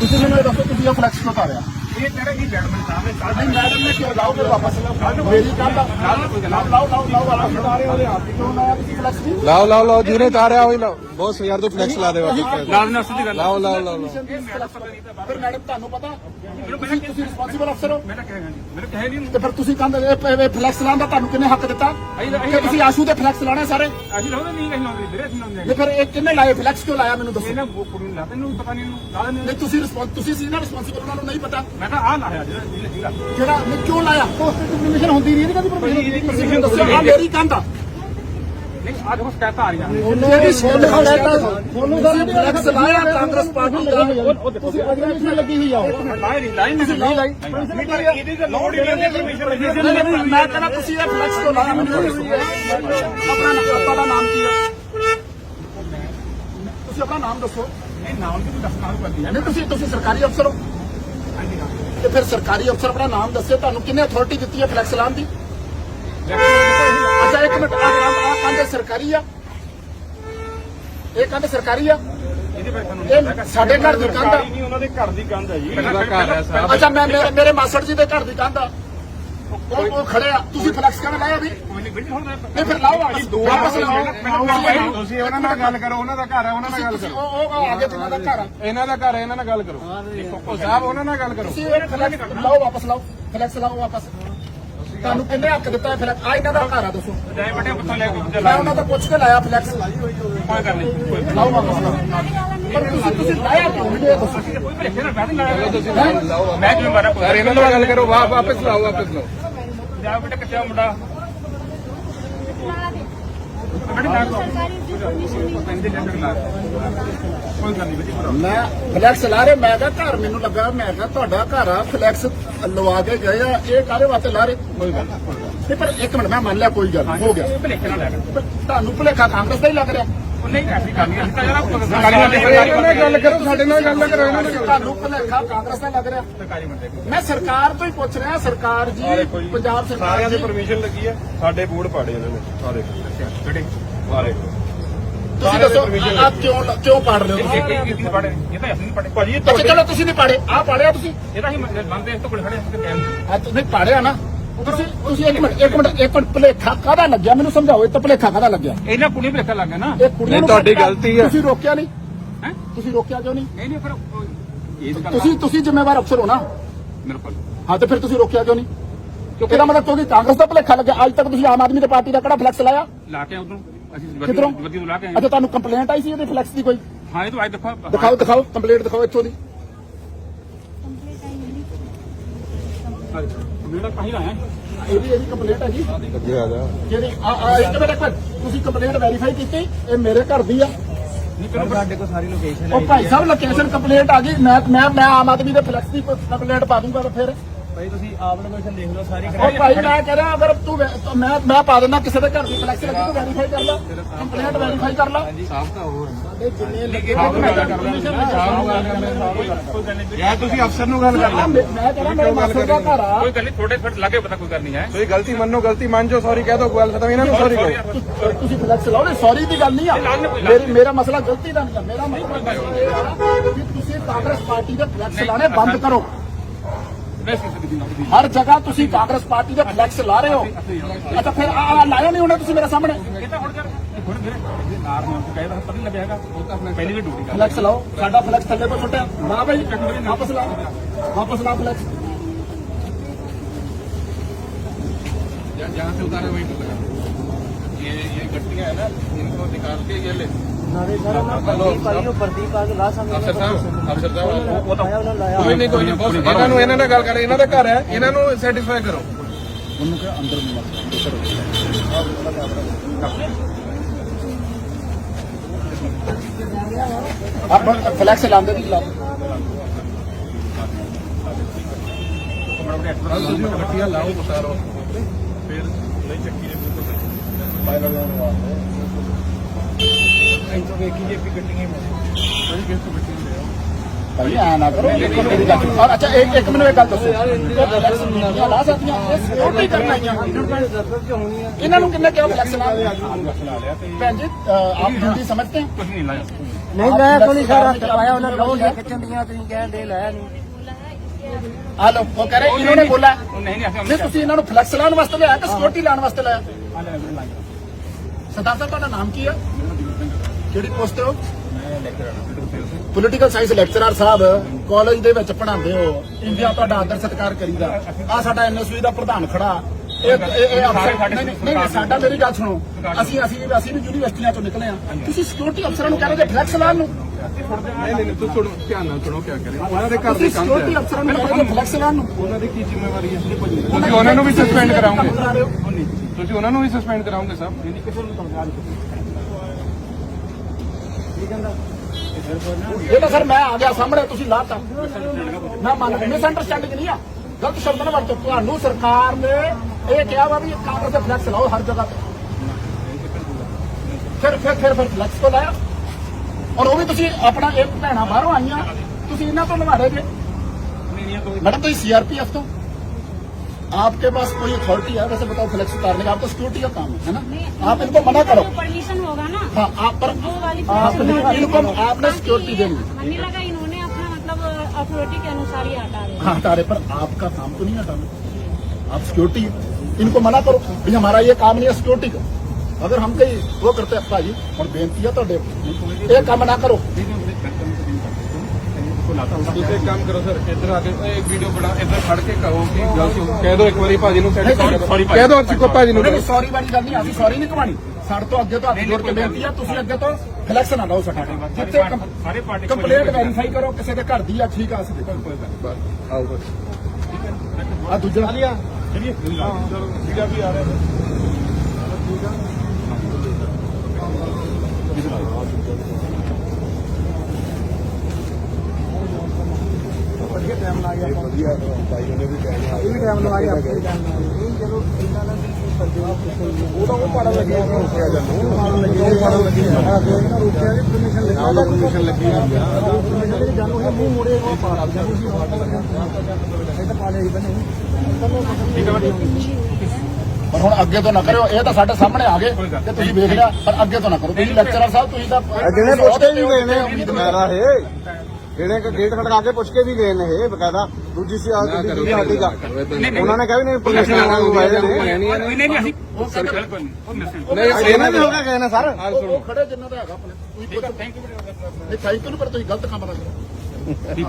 ਤੁਸੀਂ ਮੈਨੂੰ ਇਹ ਦੱਸੋ ਤੁਸੀਂ ਇਹ ਫਲੈਕਸ ਕਿਉਂ ਉਤਾਰਿਆ ਇਹ ਤੇਰਾ ਕੀ ਬੈਡਮਿੰਟਨ ਸਾਹਮਣੇ ਕੱਲ ਨਹੀਂ ਮੈਡਮ ਨੇ ਕਿਉਂ ਲਾਓ ਫਿਰ ਵਾਪਸ ਮੇਰੀ ਗੱਲ ਲਾਓ ਲਾਓ ਲਾਓ ਲਾਓ ਵਾਪਸ ਉਤਾਰੇ ਉਹਦੇ ਹੱਥ ਕਿਉਂ ਲਾਇਆ ਤੁਸੀਂ ਫਲੈਕਸ ਦੀ ਲਾਓ ਲਾਓ ਲਾਓ ਜਿਹਨੇ ਤਾਰਿਆ ਉਹੀ ਲਾਓ। ਬਹੁਤ ਯਾਰ ਤੂੰ ਫਲੈਕਸ ਲਾ ਦੇ ਵਾਪਸ ਨਾਲ ਨਾਲ ਸਿੱਧੀ ਗੱਲ ਲਾਓ ਲਾਓ ਲਾਓ ਲਾਓ। ਫਿਰ ਮੈਡਮ ਤੁਹਾਨੂੰ ਪਤਾ ਤੁਸੀਂ ਤੁਸੀਂ ਰਿਸਪੌਂਸਿਬਲ ਅਫਸਰ ਹੋ। ਮੈਂ ਤਾਂ ਕਹਿ ਨਹੀਂ ਮੈਨੂੰ ਕਹਿ ਨਹੀਂ। ਤੇ ਫਿਰ ਤੁਸੀਂ ਕਹਿੰਦੇ ਇਹ ਫਲੈਕਸ ਲਾਉਣ ਦਾ ਤੁਹਾਨੂੰ ਕਿੰਨੇ ਹੱਕ ਦਿੱਤਾ? ਕਿ ਤੁਸੀਂ ਆਸ਼ੂ ਦੇ ਫਲੈਕਸ ਲਾਣੇ ਸਾਰੇ? ਅਸੀਂ ਲਾਉਂਦੇ ਨਹੀਂ ਅਸੀਂ ਲਾਉਂਦੇ ਵੀਰੇ ਅਸੀਂ ਲਾਉਂਦੇ ਨਹੀਂ ਫਿਰ ਇਹ ਕਿੰਨੇ ਲਾਏ? ਫਲੈਕਸ ਕਿਉਂ ਲਾਇਆ ਮੈਨੂੰ ਦੱਸੋ? ਇਹਨਾਂ ਕੁੜੀ ਨੂੰ ਲਾ ਤੈਨੂੰ ਪਤਾ ਨਹੀਂ ਇਹਨੂੰ ਲਾ ਨਹੀਂ ਤੁਸੀਂ ਰਿਸਪੌਂਸ ਤੁਸੀਂ ਸੀ ਨਾ ਰਿਸਪੌਂਸਿਬਲ ਉਹਨਾਂ ਨੂੰ ਨਹੀਂ ਪਤਾ। ਮੈਂ ਤਾਂ ਆ ਲਾਇਆ ਜਿਹੜਾ ਜਿਹੜਾ ਜਿਹੜਾ ਨਹੀਂ ਕਿਉਂ ਲਾਇਆ? ਪੋਸਟ ਪਰਮਿਸ਼ਨ ਹੁੰਦੀ ਨਹੀਂ ਇਹਦੀ ਕਦੀ ਇਹਦੀ ਪਰਮਿਸ਼ਨ permission ਦੱਸੋ। ਆ ਮੇਰੀ ਕੰਧ ਆ। ਨਹੀਂ ਅੱਜ ਉਹ ਸ਼ਿਕਾਇਤਾਂ ਆ ਰਹੀਆਂ ਜਿਹੜੀ ਸੋਨੂੰ ਸੋਨੂੰ ਦਾ ਫਲੈਕਸ ਲਾਇਆ ਕਾਂਗਰਸ ਪਾਰਟੀ ਦਾ। ਤੁਸੀਂ ਪਰਮਿਸ਼ਨ ਲੱਗੀ ਹੋਈ ਆ। ਉਹ ਲਾਈ ਨਹੀਂ ਲਾਈ ਨਹੀਂ। ਨਹੀਂ ਲਾਈ ਇਹਦੀ ਤਾਂ ਲੋੜ ਹੀ ਨਹੀਂ ਪਰਮਿਸ਼ਨ ਨਹੀਂ, ਨਹੀਂ, ਮੈਂ ਕਹਿੰਦਾ ਤੁਸੀਂ ਇਹ ਫਲੈਕਸ ਕਿਉਂ ਲਾਇਆ ਮੈਨੂੰ ਇਹ ਦੱਸੋ। ਆਪਣਾ ਨਾਮ ਤੁਹਾਡਾ ਨਾਮ ਕੀ ਹੈ ਤੁਸੀਂ ਆਪਣਾ ਨਾਮ ਦੱਸੋ। ਇਹ ਨਾਮ ਵੀ ਦੱਸਣਾ ਪੈਂਦੀ ਹੈ ਨਹੀਂ ਤੁਸੀਂ ਤੁਸੀਂ ਸਰਕਾਰੀ ਅਫਸਰ ਹੋ। ਤੇ ਫਿਰ ਸਰਕਾਰੀ ਅਫਸਰ ਆਪਣਾ ਨਾਮ ਦੱਸੇ ਤੁਹਾਨੂੰ ਕਿੰਨੇ ਅਥਾਰਟੀ ਦਿੱਤੀ ਹੈ ਫਲੈਕਸ ਲਾਉਣ ਦੀ? ਅੱਛਾ ਇੱਕ ਮਿੰਟ ਆ ਆ ਕੰਧ ਸਰਕਾਰੀ ਆ। ਇਹ ਕੰਧ ਸਰਕਾਰੀ ਆ? ਇਹ ਸਾਡੇ ਘਰ ਦੀ ਕੰਧ ਆ। ਨਹੀਂ ਉਹਨਾਂ ਦੇ ਘਰ ਦੀ ਕੰਧ ਹੈ ਜੀ। ਅੱਛਾ ਮੈਂ ਮੇਰੇ ਮੇਰੇ ਮਾਸੜ ਜੀ ਦੇ ਘਰ ਦੀ ਕੰਧ ਆ। ਉਹ ਉਹ ਖੜੇ ਆ ਤੁਸੀਂ ਫਲੈਕਸ ਕਿਵੇਂ ਲਾਇਆ ਵੀ? ਨਹੀਂ ਫਿਰ ਲਾਓ ਵਾਪਸ ਵਾਪਸ ਲਾਓ। ਤੁਸੀਂ ਉਹਨਾਂ ਨਾਲ ਗੱਲ ਕਰੋ ਉਹਨਾਂ ਦਾ ਘਰ ਹੈ ਉਹਨਾਂ ਨਾਲ ਗੱਲ ਤੁਸੀਂ ਕਰੋ। ਉਹ ਉਹ ਆਗੇ ਜਿਨ੍ਹਾਂ ਦਾ ਘਰ ਆ। ਇਹਨਾਂ ਦਾ ਘਰ ਹੈ ਇਹਨਾਂ ਨਾਲ ਗੱਲ ਕਰੋ। ਉਹ ਸਾਹਿਬ ਉਹਨਾਂ ਨਾਲ ਗੱਲ ਕਰੋ। ਤੁਸੀਂ ਇਹ ਫਲੈਕਸ ਲਾਓ ਵਾਪਸ ਲਾਓ। ਫਲੈਕਸ ਲਾਓ ਵਾਪਸ। ਤੁਹਾਨੂੰ ਕਿੰਨੇ ਹੱਕ ਦਿੱਤਾ ਹੈ ਫਲੈਕਸ? ਆ ਇਹਨਾਂ ਦਾ ਘਰ ਆ ਦੱਸੋ। ਜਾਏ ਬਟੇ ਉੱਥੋਂ ਲੈ ਕੇ ਮੈਂ ਉਹਨਾਂ ਤੋਂ ਪੁੱਛ ਕੇ ਲਾਇਆ ਫਲੈਕਸ। ਕੋਈ ਕਰ ਲਈ। ਕੋਈ ਲਾਓ ਵਾਪਸ ਲਾਓ। ਪਰ ਤੁਸੀਂ ਤੁਸੀਂ ਲਾਇਆ ਕਿਉਂ? ਮੈਨੂੰ ਇਹ ਦੱਸੋ ਕੋਈ ਭਲੇਖੇ ਨਾਲ ਬੈਠ ਲਾਇਆ। ਤੁਸੀਂ ਲਾਓ ਮੈਂ ਕਿਉਂ ਮਾਰਾ ਯਾਰ ਇਹਨਾਂ ਨਾਲ ਗੱਲ ਕਰੋ ਵਾ- ਵਾਪਸ ਲਾਓ ਵਾਪਸ ਲਾਓ। ਜਾ ਬੇਟਾ ਕਿੱਥੇ ਆ ਮੁੰਡਾ ਮੈਂ ਫਲੈਕਸ ਲਾ ਰਹੇ ਮੈਂ ਕਿਹਾ ਘਰ ਮੈਨੂੰ ਲੱਗਾ ਮੈਂ ਕਿਹਾ ਤੁਹਾਡਾ ਘਰ ਆ ਫਲੈਕਸ ਲਵਾ ਕੇ ਗਏ ਆ ਇਹ ਕਾਹਦੇ ਵਾਸਤੇ ਲਾ ਰਹੇ? ਕੋਈ ਗੱਲ ਨਹੀਂ ਪਰ ਇੱਕ ਮਿੰਟ ਮੈਂ ਮੰਨ ਲਿਆ ਕੋਈ ਗੱਲ ਨਹੀਂ, ਹੋ ਗਿਆ। ਭਲੇਖੇ ਨਾਲ ਲੈ ਕੇ ਪਰ ਤੁਹਾਨੂੰ ਭੁਲੇਖਾ ਕਾਂਗਰਸ ਦਾ ਹੀ ਲੱਗ ਰਿਹਾ। ਉਹ ਨਹੀਂ ਐਸੀ ਗੱਲ ਨਹੀਂ ਅਸੀਂ ਤਾਂ ਜਰਾ ਗੱਲ ਕਰੋ ਸਾਡੇ ਨਾਲ ਗੱਲ ਕਰੋ ਇਹਨਾਂ ਨਾਲ ਤੁਹਾਨੂੰ ਭੁਲੇਖਾ ਕਾਂਗਰਸ ਦਾ ਲੱਗ ਰਿਹਾ। ਸਰਕਾਰੀ ਬੰਦੇ ਮੈਂ ਸਰਕਾਰ ਤੋਂ ਹੀ ਪੁੱਛ ਰਿਹਾ ਸਰਕਾਰ ਜੀ ਪੰਜਾਬ ਸਰਕਾਰ ਸਾਰਿਆਂ ਦੀ ਜੀ। ਪਰਮਿਸ਼ਨ ਲੱਗੀ ਹੈ। ਸਾਡੇ ਬੋਰਡ ਪਾੜੇ ਇਹਨਾਂ ਨੇ ਸਾਰੇ। ਬੇਟੇ ਸਾਰੇ ਤੁਸੀਂ ਦੱਸੋ ਆਪ ਕਿਉਂ ਕਿਉਂ ਪੜ ਰਹੇ ਹੋ ਇਹ ਤੁਸੀਂ? ਇਹ ਇਹ ਪੜੇ? ਇਹ ਤਾਂ ਅਸੀਂ ਨਹੀਂ ਪੜੇ। ਭਾਜੀ ਅੱਛਾ ਚਲੋ ਤੁਸੀਂ ਨਹੀਂ ਪੜੇ। ਆ ਪੜਿਆ ਤੁਸੀਂ? ਇਹ ਤਾਂ ਅਸੀਂ ਬੰਦੇ ਇਸ ਤੋਂ ਕੋਲ ਖੜੇ ਹਾਂ ਕਿ ਟਾਈਮ ਆ ਤੁਸੀਂ ਪੜਿਆ ਨਾ। ਤੁਸੀਂ ਤੁਸੀਂ ਇੱਕ ਮਿੰਟ ਇੱਕ ਮਿੰਟ ਇੱਕ ਮਿੰਟ ਭੁਲੇਖਾ ਕਾਹਦਾ ਲੱਗਿਆ? ਮੈਨੂੰ ਸਮਝਾਓ ਇਹ ਤਾਂ ਭੁਲੇਖਾ ਕਾਹਦਾ ਲੱਗਿਆ? ਇਹਨਾਂ ਕੁੜੀ ਭਲੇਖਾ ਲੱਗ ਗਿਆ ਨਾ। ਇਹ ਕੁੜੀ ਨਹੀਂ, ਨੂੰ ਤੁਹਾਡੀ ਪਤਾ- ਗਲਤੀ ਹੈ। ਤੁਸੀਂ ਰੋਕਿਆ ਨਹੀਂ? ਹੈ? ਤੁਸੀਂ ਰੋਕਿਆ ਕਿਉਂ ਨਹੀਂ? ਇਹ ਨਹੀਂ ਫਿਰ ਉਹ- ਇਹ ਤਾਂ ਗੱਲ ਤੁਸੀਂ ਤੁਸੀਂ ਜ਼ਿੰਮੇਵਾਰ ਅਫਸਰ ਹੋ ਨਾ। ਮੇਰੇ ਕੋਲ। ਹਾਂ ਤੇ ਫਿਰ ਤੁਸੀਂ ਰੋਕਿਆ ਕਿਉਂ ਨਹੀਂ? ਕਿਉਂਕਿ ਇਹਦਾ ਮਤਲਬ ਕਿਉਂਕਿ ਕਾਂਗਰਸ ਦਾ ਭੁਲੇਖਾ ਲੱਗਿਆ। ਅੱਜ ਤੱਕ ਤੁਸੀਂ ਆਮ ਆਦਮੀ ਦੀ ਪਾਰਟੀ ਦਾ ਕਿਹੜਾ ਫਲੈਕਸ ਲਾਇਆ? ਲਾ ਕੇ ਉਧਰੋਂ। ਅਸੀਂ ਕਿਧਰੋਂ? ਬੱਤੀ ਤੋਂ ਲਾ ਕੇ ਆਏ। ਅੱਛਾ ਤੁਹਾਨੂੰ ਕੰਪਲੇਂਟ ਆਈ ਸੀ ਇਹਦੇ ਫਲੈਕਸ ਦੀ ਕੋਈ? ਹਾਂ ਇਹ ਤਾਂ ਅੱਜ ਦੇਖੋ ਦਿਖਾਓ ਦਿਖਾਓ ਕੰਪਲੇਂਟ ਦਿਖਾਓ ਇੱਥੋਂ ਦੀ। ਕੰਪਲੀਟ ਆਈ ਨਹੀਂ ਮੇਰਾ ਕਹੀਂ ਆਇਆ ਇਹਦੀ ਇਹਦੀ ਕੰਪਲੇਂਟ ਹੈ ਜੀ। ਅੱਗੇ ਆ ਜਾ। ਜਿਹੜੀ ਆ ਆ ਇੱਕ ਮਿੰਟ ਇੱਕ ਮਿੰਟ। ਤੁਸੀਂ ਕੰਪਲੇਂਟ ਵੈਰੀਫਾਈ ਕੀਤੀ ਇਹ ਮੇਰੇ ਘਰ ਦੀ ਆ। ਸਾਡੇ ਕੋਲ ਸਾਰੀ ਲੋਕੇਸ਼ਨ ਉਹ ਭਾਈ ਸਾਹਿਬ ਲੋਕੇਸ਼ਨ ਕੰਪਲੇਂਟ ਆ ਗਈ ਮੈਂ ਮੈਂ ਮੈਂ ਆਮ ਆਦਮੀ ਦੇ ਫਲੈਕਸ ਦੀ ਕੰਪਲੇਂਟ ਪਾ ਦੂੰਗਾ ਤਾਂ ਫਿਰ। ਭਾਈ ਤੁਸੀਂ ਆਪ ਲੋਕੇਸ਼ਨ ਦੇਖ ਲਓ ਸਾਰੀ ਉਹ ਭਾਈ ਮੈਂ ਕਹਿ ਰਿਹਾ ਅਗਰ ਤੂੰ ਵੈ- ਤਾਂ ਮੈਂ ਮੈਂ ਪਾ ਦਿੰਦਾ ਕਿਸੇ ਦੇ ਘਰ ਦੀ ਫਲੈਕਸ ਲੱਗੀ ਤੂੰ ਵੈਰੀਫਾਈ ਕਰ ਲੈ। ਕੰਪਲੇਂਟ ਵੈਰੀਫਾਈ ਕਰ ਲੈ। ਸਾਫ਼ ਤਾਂ ਹੋਰ ਸਾਡੇ ਜਿੰਨੇ ਲੱਗੇ ਯਾਰ ਤੁਸੀਂ ਅਫਸਰ ਨੂੰ ਗੱਲ ਕਰ ਮੈਂ ਮੈਂ ਕਹਿ ਰਿਹਾ ਮੇਰੇ ਮਾਸਟਰ ਦਾ ਘਰ ਆ। ਕੋਈ ਗੱਲ ਨਹੀਂ ਥੋੜੇ ਫਿਟ ਲੱਗੇ ਪਤਾ ਕੋਈ ਕਰਨੀ ਹੈ। ਤੁਸੀਂ ਗਲਤੀ ਮੰਨੋ ਗਲਤੀ ਮੰਨ ਜਾਓ ਸੌਰੀ ਕਹਿ ਦੋ ਗੱਲ ਖਤਮ ਇਹਨਾਂ ਨੂੰ ਸੌਰੀ ਕਹੋ। ਤੁ- ਤੁਸੀਂ ਫਲੈਕਸ ਲਾਓ ਨੇ ਸੌਰੀ ਦੀ ਗੱਲ ਨਹੀਂ ਆ। ਮੇਰੀ ਮੇਰਾ ਮਸਲਾ ਗਲਤੀ ਦਾ ਨਹੀਂ ਆ। ਮੇਰਾ ਮਸਲਾ ਇਹ ਆ ਕਿ ਤੁਸੀਂ ਕਾਂਗਰਸ ਪਾਰਟੀ ਦੇ ਫਲੈਕਸ ਲਾਣੇ ਬੰਦ ਕਰੋ। ਹਰ ਜਗ੍ਹਾ ਤੁਸੀਂ ਕਾਂਗਰਸ ਪਾਰਟੀ ਦੇ ਫਲੈਕਸ ਲਾ ਰਹੇ ਹੋ ਅੱਛਾ ਫਿਰ ਆ ਆ ਲਾਇਓ ਨਹੀਂ ਉਹਨੇ ਤੁਸੀਂ ਮੇਰੇ ਸਾਹਮਣੇ ਇਹ ਤਾਂ ਹੁਣ ਕਰ ਹੁਣ ਵੀਰੇ ਨਾਰ ਨੂੰ ਕਹਿੰਦਾ ਪਤਾ ਨਹੀਂ ਲੱਗਿਆ ਹੈਗਾ ਉਹ ਤਾਂ ਆਪਣੇ ਪਹਿਲੀ ਵੀ ਡਿਊਟੀ ਕਰ ਫਲੈਕਸ ਲਾਓ ਸਾਡਾ ਫਲੈਕਸ ਥੱਲੇ ਤੋਂ ਸੁੱਟਿਆ ਨਾ ਭਾਈ ਵਾਪਸ ਲਾ ਵਾਪਸ ਲਾ ਫਲੈਕਸ जहाँ से उतारा वहीं पर लगा ये ये गट्टियाँ है ना इनको निकाल के ये ले ਨਾਲੇ ਸਰ ਉਹਨਾਂ ਪ੍ਰਦੀਪ ਆ ਨੂੰ ਪ੍ਰਦੀਪ ਆ ਕੇ ਲਾ ਸਕਦੇ ਅਫਸਰ ਸਾਹਿਬ ਅਫਸਰ ਸਾਹਿਬ ਉਹ ਤਾਂ ਕੋਈ ਨਹੀਂ ਕੋਈ ਨਹੀਂ ਬਸ ਇਹਨਾਂ ਨੂੰ ਇਹਨਾਂ ਨਾਲ ਗੱਲ ਕਰ ਇਹਨਾਂ ਦਾ ਘਰ ਹੈ ਇਹਨਾਂ ਨੂੰ ਸੈਟੀਸਫਾਈ ਕਰੋ। ਉਹਨੂੰ ਕਿ ਅੰਦਰ ਆਪ ਫਲੈਕਸ ਲਾਉਂਦੇ ਨਹੀਂ ਲਾਓ। ਗੱਟੀਆਂ ਲਾਓ ਉਤਾਰੋ ਇੱਥੋਂ ਵੇਖੀ ਜੇ ਵੀ ਗੱਡੀਆਂ ਭਾਈ ਆ ਨਾ ਕਰੋ ਦੇਖੋ ਮੇਰੀ ਗੱਲ। ਔਰ ਅੱਛਾ ਇੱਕ ਇੱਕ ਮੈਨੂੰ ਇੱਕ ਗੱਲ ਦੱਸੋ। ਇਹ ਲਾ ਸਕਦੀਆਂ ਇਹ ਸਕਿਉਰਟੀ ਕਰਨਾ ਹੀ ਆ ਹੋਣੀ ਆ? ਇਹਨਾਂ ਨੂੰ ਕਿੰਨੇ ਕਿਹਾ ਫਲੈਕਸ ਲਾ ਭੈਣ ਜੀ ਆਪ ਹਿੰਦੀ ਸਮਝते हैं ਕੁਝ ਨਹੀਂ ਲਾਇਆ। ਨਹੀਂ ਲਾਇਆ ਕੋਈ ਸਾਰਾ ਕਰਵਾਇਆ ਉਹਨਾਂ ਰੋਜ਼ ਖਿੱਚਣ ਦੀਆਂ ਤੁਸੀਂ ਕਹਿੰਦੇ ਲਾਇਆ ਨਹੀਂ। ਆ ਲੋ ਉਹ ਕਹ ਰਹੇ ਇਹਨਾਂ ਨੇ ਬੋਲਾ ਉਹ ਨਹੀਂ ਨਹੀਂ ਨਹੀਂ ਤੁਸੀਂ ਇਹਨਾਂ ਨੂੰ ਫਲੈਕਸ ਲਾਉਣ ਵਾਸਤੇ ਲਿਆ ਕਿ ਸਿਕਿਉਰਿਟੀ ਲਾਉਣ ਵਾਸਤੇ ਲਾਇਆ? ਸਰਦਾਰ ਸਾਹਿਬ ਤੁਹਾਡਾ ਨਾਮ ਕੀ ਹੈ ਕਿਹੜੀ ਪੋਸਟ ਹੋ? ਪੋਲੀਟੀਕਲ ਸਾਇੰਸ ਲੈਕਚਰਰ ਸਾਹਿਬ ਕਾਲਜ ਦੇ ਵਿੱਚ ਪੜ੍ਹਾਉਂਦੇ ਹੋ। ਇੰਡੀਆ ਤੁਹਾਡਾ ਆਦਰ ਸਤਿਕਾਰ ਕਰੀਦਾ। ਆ ਸਾਡਾ ਐਨਐਸਯੂ ਦਾ ਪ੍ਰਧਾਨ ਖੜਾ। ਇਹ ਇਹ ਅਫਸਰ ਸਾਡਾ ਮੇਰੀ ਗੱਲ ਸੁਣੋ। ਅਸੀਂ ਅਸੀਂ ਅਸੀਂ ਵੀ ਯੂਨੀਵਰਸਿਟੀਆਂ ਚੋਂ ਨਿਕਲੇ ਆ ਤੁਸੀਂ ਸਿਕਿਉਰਿਟੀ ਅਫਸਰਾਂ ਨੂੰ ਕਹਿ ਰਹੇ ਫਲੈਕਸ ਲਾਉਣ ਨੂੰ? ਨਹੀਂ ਨਹੀਂ ਤੁਸੀਂ ਸੁਣੋ ਧਿਆਨ ਨਾਲ ਸੁਣੋ ਕੀ ਕਰੇ ਉਹਨਾਂ ਦੇ ਘਰ ਦੇ ਕੰਮ ਸਿਕਿਉਰਿਟੀ ਅਫਸਰਾਂ ਨੂੰ ਕਹਿ ਰਹੇ ਜੇ ਫਲੈਕਸ ਲਾਉਣ ਨੂੰ? ਉਹਨਾਂ ਦੀ ਕੀ ਜ਼ਿੰਮੇਵਾਰੀ ਹੈ? ਤੁਸੀਂ ਉਹਨਾਂ ਨੂੰ ਵੀ ਸਸਪੈਂਡ ਕਰਾਉਂਗੇ ਕਰਾ ਰਹੇ ਹੋ? ਤੁਸੀਂ ਉਹਨਾਂ ਨੂੰ ਵੀ ਸਸਪੈਂਡ ਕਰਾਉਂਗੇ ਜਾਂਦਾ ਇਹ ਤਾਂ ਸਰ ਮੈਂ ਆ ਗਿਆ ਸਾਹਮਣੇ, ਤੁਸੀਂ ਲਾਤਾ ਮੈਂ ਮੰਨ ਮਿਸ ਅੰਡਰਸਟੈਂਡਿੰਗ ਨਹੀਂ ਆ। ਗਲਤ ਸ਼ਬਦ ਨਾ ਵਰਤੋ ਤੁਹਾਨੂੰ ਸਰਕਾਰ ਨੇ ਇਹ ਕਿਹਾ ਵਾ ਵੀ ਕਾਂਗਰਸ ਦੇ ਫਲੈਕਸ ਲਾਓ ਹਰ ਜਗ੍ਹਾ ਤੇ। ਫਿਰ ਫਿਰ ਫਿਰ ਫਿਰ ਫਲੈਕਸ ਤੋਂ ਲਾਇਆ ਔਰ ਉਹ ਵੀ ਤੁਸੀਂ ਆਪਣਾ ਇੱਕ ਭੈਣਾ ਬਾਹਰੋਂ ਆਈਆਂ। ਤੁਸੀਂ ਇਹਨਾਂ ਤੋਂ ਨਿਭਾੜੇ ਜੇ। ਮੈਡਮ, ਤੁਸੀਂ ਸੀਆਰਪੀਐਫ ਤੋਂ? आपके पास कोई अथॉरिटी है? वैसे बताओ फ्लैक्स उतारने का आप तो सिक्योरिटी का काम है ना? आप इनको मना करो। परमिशन होगा ना? हाँ आप पर आपने इनको आपने सिक्योरिटी देनी लगा इन्होंने अपना मतलब अथॉरिटी के अनुसार ही हटा हाँ हटा रहे पर आपका काम तो नहीं हटाना आप सिक्योरिटी इनको मना करो। भाई हमारा ये काम नहीं है सिक्योरिटी का। अगर हम कहीं वो करते हैं अपना जी और बेनती है तो एक काम ना करो। ਤੁਸੀਂ ਇੱਕ ਕੰਮ ਕਰੋ ਸਰ ਇੱਧਰ ਆ ਕੇ ਇਹ ਵੀਡੀਓ ਬਣਾ ਇੱਧਰ ਖੜ ਕੇ ਕਹੋ ਕਿ ਗੱਲ ਸੁਣੋ। ਕਹਿ ਦਿਓ ਇੱਕ ਵਾਰੀ ਭਾਜੀ ਨੂੰ ਕਰ ਦਿਓ ਕਹਿ ਦਿਓ ਚਿਕੋ ਭਾਜੀ ਨੂੰ। ਨਹੀਂ ਸੌਰੀ ਵਾਲੀ ਗੱਲ ਨਹੀਂ ਅਸੀਂ ਸੌਰੀ ਨਹੀਂ ਕਮਾਣੀ। ਸਾਡੇ ਤੋਂ ਅੱਗੇ ਤੋਂ ਹੱਥ ਜੋੜ ਕੇ ਬੇਨਤੀ ਆ ਤੁਸੀਂ ਅੱਗੇ ਤੋਂ ਫਲੈਕਸ ਨਾ ਲਾਓ ਸਾਡਾ। ਜਿੱਥੇ ਸਾਰੇ ਪਾਰਟੀ ਕੰਪਲੇਂਟ ਵੈਰੀਫਾਈ ਕਰੋ ਕਿਸੇ ਦੇ ਘਰ ਦੀ ਆ ਠੀਕ ਆ ਅਸੀਂ ਦੇਖੋ। ਆਓ ਬਸ। ਆ ਦੂਜਾ। ਚਲਿਏ। ਚਲੋ ਵੀਜ਼ਾ ਵੀ ਆ ਰਿਹਾ ਇਹ ਵੀ ਟਾਈਮ ਲਵਾ ਗਿਆ ਆਪਣੇ ਟਾਈਮ ਨਾਲ। ਜਦੋਂ ਇਹਨਾਂ ਦਾ ਉਹਦਾ ਉਹ ਪਾੜਾ ਲੱਗਿਆ ਰੋਕਿਆ ਜਾਂਦਾ। ਪਾੜਾ ਲੱਗਿਆ ਉਹ ਪਾੜਾ ਲੱਗਿਆ ਇਹਨਾਂ ਰੋਕਿਆ ਦੀ ਪਰਮਿਸ਼ਨ ਲੱਗੀ। ਉਹਦਾ ਪਰਮਿਸ਼ਨ ਲੱਗੀ ਹੋਈ ਆ। ਪਰਮਿਸ਼ਨ ਦੀ ਗੱਲ ਹੋਈ ਮੂੰਹ ਮੋੜੇ ਉਹ ਪਾੜਾ ਜਦੋਂ ਸੀ ਇਹ ਤਾਂ ਪਾੜੇ ਹੀ ਬਣੇ ਪਰ ਹੁਣ ਅੱਗੇ ਤੋਂ ਨਾ ਕਰਿਓ ਇਹ ਤਾਂ ਸਾਡੇ ਸਾਹਮਣੇ ਆ ਗਏ ਤੇ ਤੁਸੀਂ ਵੇਖ ਲਿਆ ਪਰ ਅੱਗੇ ਤੋਂ ਨਾ ਕਰੋ। ਤੁਸੀਂ ਲੈਕਚਰਰ ਸਾਹਿਬ ਤੁਸੀਂ ਤਾਂ ਜਿਹਨੇ ਪੁੱਛ ਕੇ ਵੀ ਗਏ। ਨੇ ਬਕਾਇਦਾ ਇਹ ਜਿਹੜੇ ਕਿ ਗੇਟ ਖੜਕਾ ਕੇ ਪੁੱਛ ਕੇ ਵੀ ਗਏ ਨੇ ਇਹ ਬਕਾਇਦਾ ਦੂਜੀ ਸੀ ਆ ਦੂਜੀ ਸਾਡੀ ਗੱਲ ਉਹਨਾਂ ਨੇ ਕਿਹਾ ਵੀ ਨਹੀਂ ਪੁਲਿਸ ਨੇ ਉਹਨਾਂ ਨੂੰ। ਬਾਏ ਨੇ ਨਹੀਂ ਨਹੀਂ ਅਸੀਂ ਉਹ ਸਰ ਬਿਲਕੁਲ ਨਹੀਂ। ਨਹੀਂ ਇਹਨਾਂ ਨੇ ਹੋ ਕੇ ਗਏ ਨੇ ਸਰ। ਉਹ ਖੜੇ ਜਿੰਨਾ ਦਾ ਹੈਗਾ ਆਪਣੇ। ਤੁਸੀਂ ਪੁੱਛੋ ਥੈਂਕ ਯੂ ਨਹੀਂ ਥੈਂਕ ਯੂ ਪਰ ਤੁਸੀਂ ਗਲਤ ਕੰਮ ਨਾ ਕਰੋ।